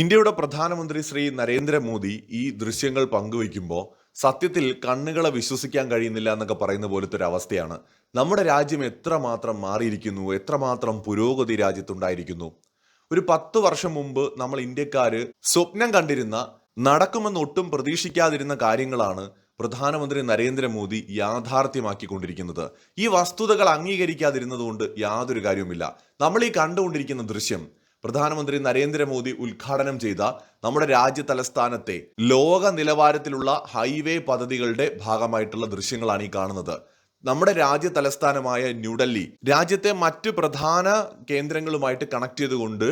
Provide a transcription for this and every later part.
ഇന്ത്യയുടെ പ്രധാനമന്ത്രി ശ്രീ നരേന്ദ്രമോദി ഈ ദൃശ്യങ്ങൾ പങ്കുവയ്ക്കുമ്പോൾ സത്യത്തിൽ കണ്ണുകളെ വിശ്വസിക്കാൻ കഴിയുന്നില്ല എന്നൊക്കെ പറയുന്ന പോലത്തെ ഒരു അവസ്ഥയാണ്. നമ്മുടെ രാജ്യം എത്രമാത്രം മാറിയിരിക്കുന്നു എത്രമാത്രം പുരോഗതി രാജ്യത്തുണ്ടായിരിക്കുന്നു. ഒരു പത്ത് വർഷം മുമ്പ് നമ്മൾ ഇന്ത്യക്കാര് സ്വപ്നം കണ്ടിരുന്ന നടക്കുമെന്ന് ഒട്ടും പ്രതീക്ഷിക്കാതിരുന്ന കാര്യങ്ങളാണ് പ്രധാനമന്ത്രി നരേന്ദ്രമോദി യാഥാർത്ഥ്യമാക്കിക്കൊണ്ടിരിക്കുന്നത്. ഈ വസ്തുതകൾ അംഗീകരിക്കാതിരുന്നതുകൊണ്ട് യാതൊരു കാര്യവുമില്ല. നമ്മൾ ഈ കണ്ടുകൊണ്ടിരിക്കുന്ന ദൃശ്യം പ്രധാനമന്ത്രി നരേന്ദ്രമോദി ഉദ്ഘാടനം ചെയ്ത നമ്മുടെ രാജ്യ തലസ്ഥാനത്തെ ലോക നിലവാരത്തിലുള്ള ഹൈവേ പദ്ധതികളുടെ ഭാഗമായിട്ടുള്ള ദൃശ്യങ്ങളാണ് ഈ കാണുന്നത്. നമ്മുടെ രാജ്യ തലസ്ഥാനമായ ന്യൂഡൽഹി രാജ്യത്തെ മറ്റ് പ്രധാന കേന്ദ്രങ്ങളുമായിട്ട് കണക്ട് ചെയ്തുകൊണ്ട്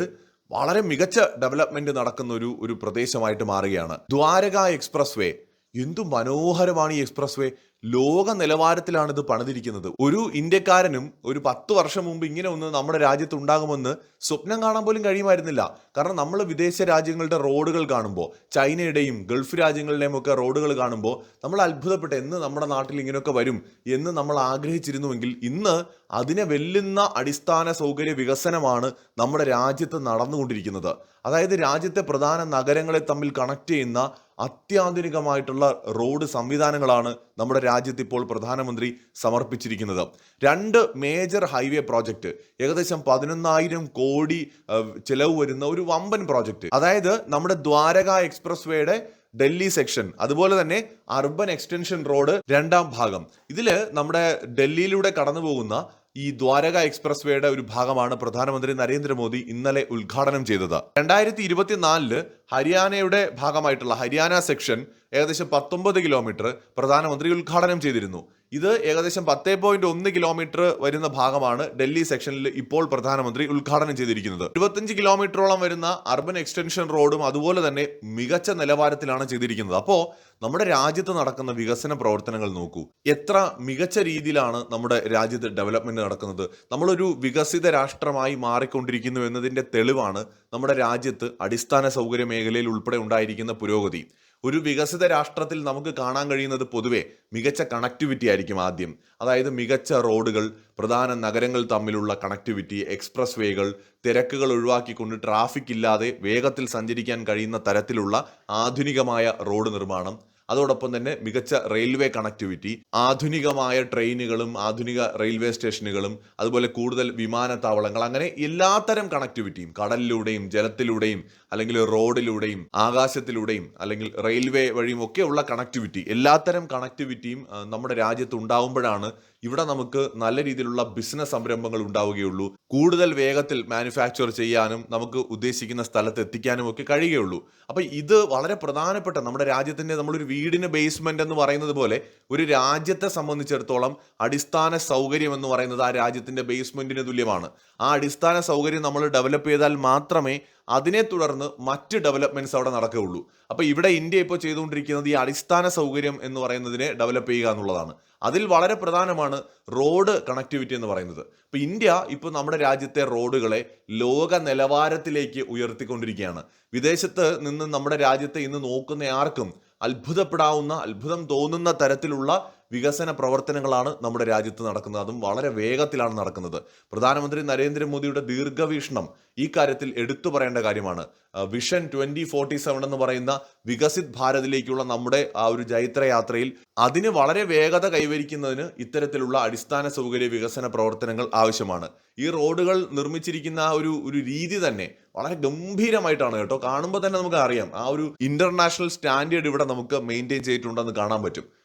വളരെ മികച്ച ഡെവലപ്മെന്റ് നടക്കുന്ന ഒരു ഒരു പ്രദേശമായിട്ട് മാറുകയാണ്. ദ്വാരക എക്സ്പ്രസ് വേ എന്തു മനോഹരമാണ് ഈ എക്സ്പ്രസ് വേ ലോക നിലവാരത്തിലാണ് ഇത് പണിതിരിക്കുന്നത്. ഒരു ഇന്ത്യക്കാരനും ഒരു പത്ത് വർഷം മുമ്പ് ഇങ്ങനെ ഒന്ന് നമ്മുടെ രാജ്യത്ത് ഉണ്ടാകുമെന്ന് സ്വപ്നം കാണാൻ പോലും കഴിയുമായിരുന്നില്ല. കാരണം നമ്മൾ വിദേശ രാജ്യങ്ങളുടെ റോഡുകൾ കാണുമ്പോൾ ചൈനയുടെയും ഗൾഫ് രാജ്യങ്ങളുടെയും ഒക്കെ റോഡുകൾ കാണുമ്പോൾ നമ്മൾ അത്ഭുതപ്പെട്ട് എന്ന് നമ്മുടെ നാട്ടിൽ ഇങ്ങനെയൊക്കെ വരും എന്ന് നമ്മൾ ആഗ്രഹിച്ചിരുന്നുവെങ്കിൽ ഇന്ന് അതിനെ വെല്ലുന്ന അടിസ്ഥാന സൗകര്യ വികസനമാണ് നമ്മുടെ രാജ്യത്ത് നടന്നുകൊണ്ടിരിക്കുന്നത്. അതായത് രാജ്യത്തെ പ്രധാന നഗരങ്ങളെ തമ്മിൽ കണക്ട് ചെയ്യുന്ന അത്യാധുനികമായിട്ടുള്ള റോഡ് സംവിധാനങ്ങളാണ് നമ്മുടെ രാജ്യത്ത് ഇപ്പോൾ പ്രധാനമന്ത്രി സമർപ്പിച്ചിരിക്കുന്നത്. രണ്ട് മേജർ ഹൈവേ പ്രോജക്റ്റ് ഏകദേശം പതിനൊന്നായിരം കോടി ചിലവ് വരുന്ന ഒരു വമ്പൻ പ്രോജക്റ്റ് അതായത് നമ്മുടെ ദ്വാരക എക്സ്പ്രസ് വേയുടെ ഡൽഹി സെക്ഷൻ അതുപോലെ തന്നെ അർബൻ എക്സ്റ്റൻഷൻ റോഡ് രണ്ടാം ഭാഗം. ഇതിൽ നമ്മുടെ ഡൽഹിയിലൂടെ കടന്നു പോകുന്ന ഈ ദ്വാരക എക്സ്പ്രസ് വേയുടെ ഒരു ഭാഗമാണ് പ്രധാനമന്ത്രി നരേന്ദ്രമോദി ഇന്നലെ ഉദ്ഘാടനം ചെയ്തത്. രണ്ടായിരത്തി ഇരുപത്തിനാലിൽ ഹരിയാനയുടെ ഭാഗമായിട്ടുള്ള ഹരിയാന സെക്ഷൻ ഏകദേശം പത്തൊമ്പത് കിലോമീറ്റർ പ്രധാനമന്ത്രി ഉദ്ഘാടനം ചെയ്തിരുന്നു. ഇത് ഏകദേശം പത്തേ പോയിന്റ് ഒന്ന് കിലോമീറ്റർ വരുന്ന ഭാഗമാണ് ഡൽഹി സെക്ഷനിൽ ഇപ്പോൾ പ്രധാനമന്ത്രി ഉദ്ഘാടനം ചെയ്തിരിക്കുന്നത്. ഇരുപത്തഞ്ച് കിലോമീറ്ററോളം വരുന്ന അർബൻ എക്സ്റ്റൻഷൻ റോഡും അതുപോലെ തന്നെ മികച്ച നിലവാരത്തിലാണ് ചെയ്തിരിക്കുന്നത്. അപ്പോൾ നമ്മുടെ രാജ്യത്ത് നടക്കുന്ന വികസന പ്രവർത്തനങ്ങൾ നോക്കൂ. എത്ര മികച്ച രീതിയിലാണ് നമ്മുടെ രാജ്യത്ത് ഡെവലപ്മെന്റ് നടക്കുന്നത്. നമ്മളൊരു വികസിത രാഷ്ട്രമായി മാറിക്കൊണ്ടിരിക്കുന്നു എന്നതിന്റെ തെളിവാണ് നമ്മുടെ രാജ്യത്ത് അടിസ്ഥാന സൗകര്യ മേഖലയിൽ ഉൾപ്പെടെ ഉണ്ടായിരിക്കുന്ന പുരോഗതി. ഒരു വികസിത രാഷ്ട്രത്തിൽ നമുക്ക് കാണാൻ കഴിയുന്നത് പൊതുവെ മികച്ച കണക്ടിവിറ്റി ആയിരിക്കും ആദ്യം. അതായത് മികച്ച റോഡുകൾ പ്രധാന നഗരങ്ങൾ തമ്മിലുള്ള കണക്ടിവിറ്റി എക്സ്പ്രസ് വേകൾ തിരക്കുകൾ ഒഴിവാക്കിക്കൊണ്ട് ട്രാഫിക് ഇല്ലാതെ വേഗത്തിൽ സഞ്ചരിക്കാൻ കഴിയുന്ന തരത്തിലുള്ള ആധുനികമായ റോഡ് നിർമ്മാണം. അതോടൊപ്പം തന്നെ മികച്ച റെയിൽവേ കണക്ടിവിറ്റി ആധുനികമായ ട്രെയിനുകളും ആധുനിക റെയിൽവേ സ്റ്റേഷനുകളും അതുപോലെ കൂടുതൽ വിമാനത്താവളങ്ങൾ അങ്ങനെ എല്ലാത്തരം കണക്ടിവിറ്റിയും കടലിലൂടെയും ജലത്തിലൂടെയും അല്ലെങ്കിൽ റോഡിലൂടെയും ആകാശത്തിലൂടെയും അല്ലെങ്കിൽ റെയിൽവേ വഴിയും ഒക്കെയുള്ള കണക്ടിവിറ്റി. എല്ലാത്തരം കണക്ടിവിറ്റിയും നമ്മുടെ രാജ്യത്ത് ഉണ്ടാവുമ്പോഴാണ് ഇവിടെ നമുക്ക് നല്ല രീതിയിലുള്ള ബിസിനസ് സംരംഭങ്ങൾ ഉണ്ടാവുകയുള്ളൂ. കൂടുതൽ വേഗത്തിൽ മാനുഫാക്ചർ ചെയ്യാനും നമുക്ക് ഉദ്ദേശിക്കുന്ന സ്ഥലത്ത് എത്തിക്കാനും ഒക്കെ കഴിയുകയുള്ളൂ. അപ്പൊ ഇത് വളരെ പ്രധാനപ്പെട്ട നമ്മുടെ രാജ്യത്തിന്റെ നമ്മളൊരു വീടിന് ബേസ്മെന്റ് എന്ന് പറയുന്നത് പോലെ ഒരു രാജ്യത്തെ സംബന്ധിച്ചിടത്തോളം അടിസ്ഥാന സൗകര്യം എന്ന് പറയുന്നത് ആ രാജ്യത്തിന്റെ ബേസ്മെന്റിന് തുല്യമാണ്. ആ അടിസ്ഥാന സൗകര്യം നമ്മൾ ഡെവലപ്പ് ചെയ്താൽ മാത്രമേ അതിനെ തുടർന്ന് മറ്റ് ഡെവലപ്മെന്റ്സ് അവിടെ നടക്കുകയുള്ളൂ. അപ്പൊ ഇവിടെ ഇന്ത്യ ഇപ്പോൾ ചെയ്തുകൊണ്ടിരിക്കുന്നത് ഈ അടിസ്ഥാന സൗകര്യം എന്ന് പറയുന്നതിനെ ഡെവലപ്പ് ചെയ്യുക എന്നുള്ളതാണ്. അതിൽ വളരെ പ്രധാനമാണ് റോഡ് കണക്ടിവിറ്റി എന്ന് പറയുന്നത്. ഇപ്പൊ ഇന്ത്യ ഇപ്പോൾ നമ്മുടെ രാജ്യത്തെ റോഡുകളെ ലോക നിലവാരത്തിലേക്ക് ഉയർത്തിക്കൊണ്ടിരിക്കുകയാണ്. വിദേശത്ത് നിന്ന് നമ്മുടെ രാജ്യത്തെ ഇന്ന് നോക്കുന്ന ആർക്കും അത്ഭുതപ്പെടാവുന്ന അത്ഭുതം തോന്നുന്ന തരത്തിലുള്ള വികസന പ്രവർത്തനങ്ങളാണ് നമ്മുടെ രാജ്യത്ത് നടക്കുന്നത്. അതും വളരെ വേഗത്തിലാണ് നടക്കുന്നത്. പ്രധാനമന്ത്രി നരേന്ദ്രമോദിയുടെ ദീർഘവീക്ഷണം ഈ കാര്യത്തിൽ എടുത്തു പറയേണ്ട കാര്യമാണ്. വിഷൻ ട്വന്റി ഫോർട്ടി സെവൻ എന്ന് പറയുന്ന വികസിത് ഭാരതിലേക്കുള്ള നമ്മുടെ ആ ഒരു ജൈത്രയാത്രയിൽ അതിന് വളരെ വേഗത കൈവരിക്കുന്നതിന് ഇത്തരത്തിലുള്ള അടിസ്ഥാന സൗകര്യ വികസന പ്രവർത്തനങ്ങൾ ആവശ്യമാണ്. ഈ റോഡുകൾ നിർമ്മിച്ചിരിക്കുന്ന ആ ഒരു ഒരു രീതി തന്നെ വളരെ ഗംഭീരമായിട്ടാണ് കേട്ടോ. കാണുമ്പോൾ തന്നെ നമുക്ക് അറിയാം. ആ ഒരു ഇന്റർനാഷണൽ സ്റ്റാൻഡേർഡ് ഇവിടെ നമുക്ക് മെയിന്റെയിൻ ചെയ്തിട്ടുണ്ടെന്ന് കാണാൻ പറ്റും.